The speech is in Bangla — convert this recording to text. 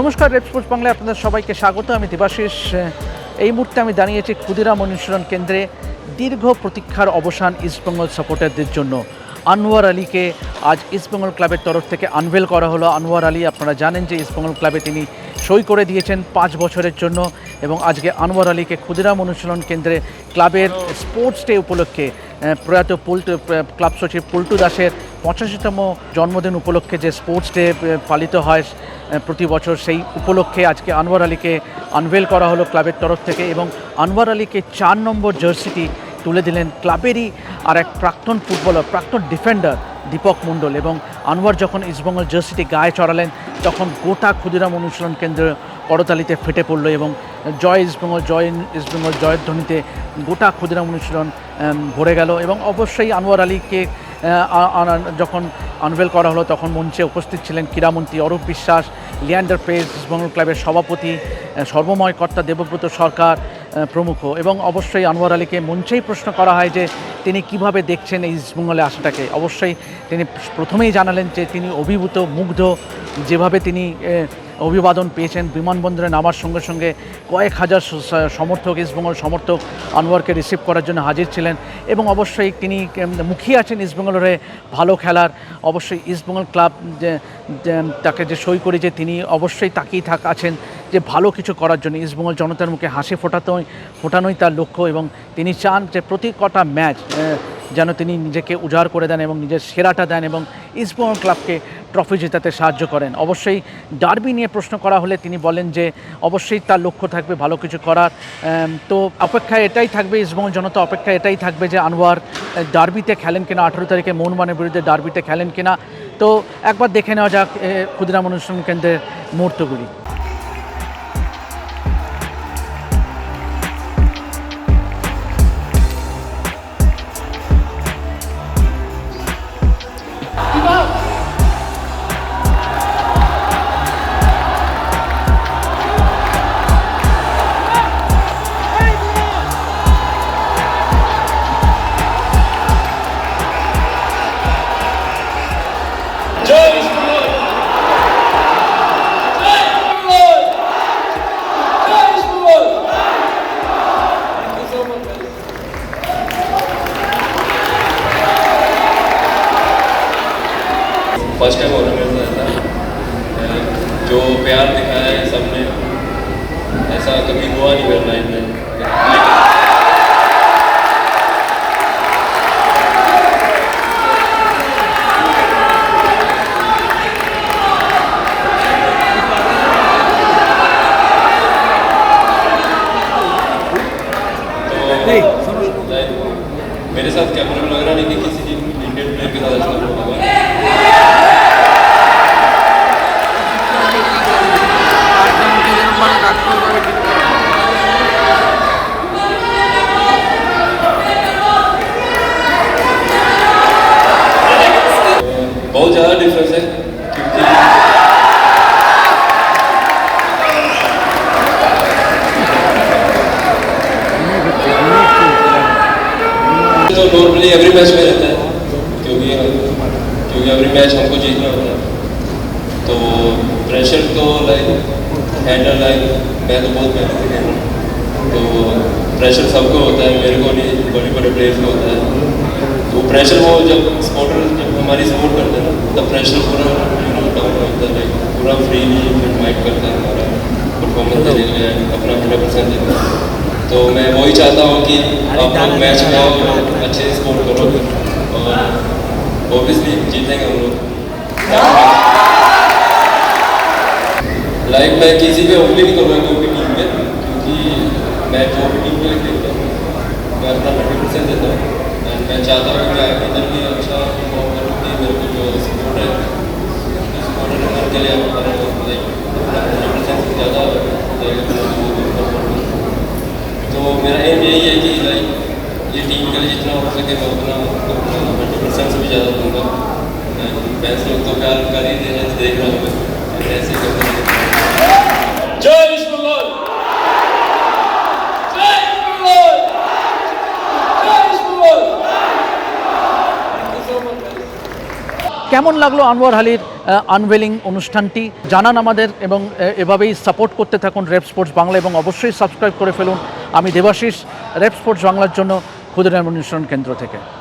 নমস্কার, রেড স্পোর্টস বাংলায় আপনাদের সবাইকে স্বাগত। আমি দেবাশিস। এই মুহূর্তে আমি দাঁড়িয়েছি ক্ষুদিরাম অনুশীলন কেন্দ্রে। দীর্ঘ প্রতীক্ষার অবসান ইস্টবেঙ্গল সাপোর্টারদের জন্য। আনোয়ার আলীকে আজ ইস্টবেঙ্গল ক্লাবের তরফ থেকে আনভেল করা হলো। আনোয়ার আলী, আপনারা জানেন যে ইস্টবেঙ্গল ক্লাবে তিনি সই করে দিয়েছেন পাঁচ বছরের জন্য এবং আজকে আনোয়ার আলীকে ক্ষুদিরাম অনুশীলন কেন্দ্রে ক্লাবের স্পোর্টস ডে উপলক্ষে প্রয়াত পল্টু ক্লাব সচিব পল্টু দাসের পঁচাশিতম জন্মদিন উপলক্ষে যে স্পোর্টস ডে পালিত হয় প্রতি বছর, সেই উপলক্ষে আজকে আনোয়ার আলীকে আনভেল করা হলো ক্লাবের তরফ থেকে এবং আনোয়ার আলীকে চার নম্বর জার্সিটি তুলে দিলেন ক্লাবেরই আর এক প্রাক্তন ফুটবলার, প্রাক্তন ডিফেন্ডার দীপক মণ্ডল এবং আনোয়ার যখন ইস্টবেঙ্গল জার্সিটি গায়ে চড়ালেন, তখন গোটা ক্ষুদিরাম অনুশীলন কেন্দ্র করতালিতে ফেটে পড়ল এবং জয় ইস্টবেঙ্গল জয় ইস্টবেঙ্গল জয়ের ধ্বনিতে গোটা ক্ষুদিরাম অনুশীলন ভরে গেল এবং অবশ্যই আনোয়ার আলীকে যখন আনভেল করা হলো, তখন মঞ্চে উপস্থিত ছিলেন ক্রীড়ামন্ত্রী অরূপ বিশ্বাস, লিয়ান্ডার পেজ ইস্টবেঙ্গল ক্লাবের সভাপতি সর্বময় কর্তা দেবব্রত সরকার প্রমুখ। এবং অবশ্যই আনোয়ার আলীকে মঞ্চেই প্রশ্ন করা হয় যে, তিনি কীভাবে দেখছেন এই ইস্টবেঙ্গলে আসাটাকে? অবশ্যই তিনি প্রথমেই জানালেন যে, তিনি অভিভূত, মুগ্ধ যেভাবে তিনি অভিবাদন পেয়েছেন, বিমানবন্দরে নামার সঙ্গে সঙ্গে কয়েক হাজার সমর্থক ইস্টবেঙ্গল সমর্থক আনোয়ারকে রিসিভ করার জন্য হাজির ছিলেন এবং অবশ্যই তিনি মুখিয়ে আছেন ইস্টবেঙ্গলের ভালো খেলার। অবশ্যই ইস্টবেঙ্গল ক্লাব তাকে যে সই করে যে তিনি অবশ্যই তাকিয়ে থাক, আছেন যে ভালো কিছু করার জন্য। ইস্টবেঙ্গল জনতার মুখে হাসি ফোটাতেই, ফোটানোই তার লক্ষ্য এবং তিনি চান যে প্রতি কটা ম্যাচ যেন তিনি নিজেকে উজাড় করে দেন এবং নিজের সেরাটা দেন এবং ইস্টবেঙ্গল ক্লাবকে ট্রফি জেতাতে সাহায্য করেন। অবশ্যই ডার্বি নিয়ে প্রশ্ন করা হলে তিনি বলেন যে, অবশ্যই তার লক্ষ্য থাকবে ভালো কিছু করার। তো অপেক্ষা এটাই থাকবে ইসবঙ্গ জনতা অপেক্ষা এটাই থাকবে যে, আনোয়ার ডার্বিতে খেলেন কিনা, আঠেরো তারিখে মোহনবানের বিরুদ্ধে ডার্বিতে খেলেন কিনা। তো একবার দেখে নেওয়া যাক ক্ষুদিরাম অনুষ্ঠান কেন্দ্রের মুহূর্তগুলি। फ़र्स्ट टाइम होना मेरे साथ ऐसा जो प्यार दिखाया है सबने, ऐसा कभी हुआ नहीं मेरे लाइफ में मेरे साथ कैमरा रहा नहीं कि किसी इंडियन प्लेयर के साथ बहुत ज़्यादा डिफरेंस है क्योंकि तो नॉर्मली एवरी मैच में रहता है। क्योंकि क्योंकि एवरी मैच हमको जीतना होता है तो प्रेशर तो लाइक हैंडल लाइक मैं तो बहुत मेहनत खेल रहा हूँ। तो प्रेशर सबको होता है मेरे को नहीं बड़े बड़े प्लेयर्स को होता है। तो प्रेशर वो जब स्पोर्टर जब हमारी सपोर्ट करते हैं ना तब प्रेशर पूरा डाउन होता है लाइक पूरा फ्रीली फिट माइंड करता है हमारा। परफॉर्मेंस देने अपना हंड्रेड परसेंट देता है तो मैं वही चाहता हूँ कि आप लोग मैच में आओ अच्छे से स्कोर करो। और ऑब्वियसली जीतेंगे हम लोग। लाइक मैं किसी पे उंगली नहीं करूँगा कोई भी टीम में क्योंकि मैं जो भी टीम में खेलता हूँ। मैं अपना हंड्रेड परसेंट देता हूँ। एंड मैं चाहता हूँ कि मैं इधर भी अच्छा परफॉर्म करूँ कि मेरे को जो सपोर्ट है सपोर्ट है उनके लिए उतना भी ज़्यादा तो प्यार कर ही देख ऐसे करते जय কেমন লাগল আনোয়ার আলীর আনভেলিং অনুষ্ঠানটি? জানান আমাদের এবং এভাবেই সাপোর্ট করতে থাকুন রেপ স্পোর্টস বাংলা এবং অবশ্যই সাবস্ক্রাইব করে ফেলুন। আমি দেবাশিস, রেপ স্পোর্টস বাংলার জন্য ক্ষুদিরাম অনুসরণ কেন্দ্র থেকে।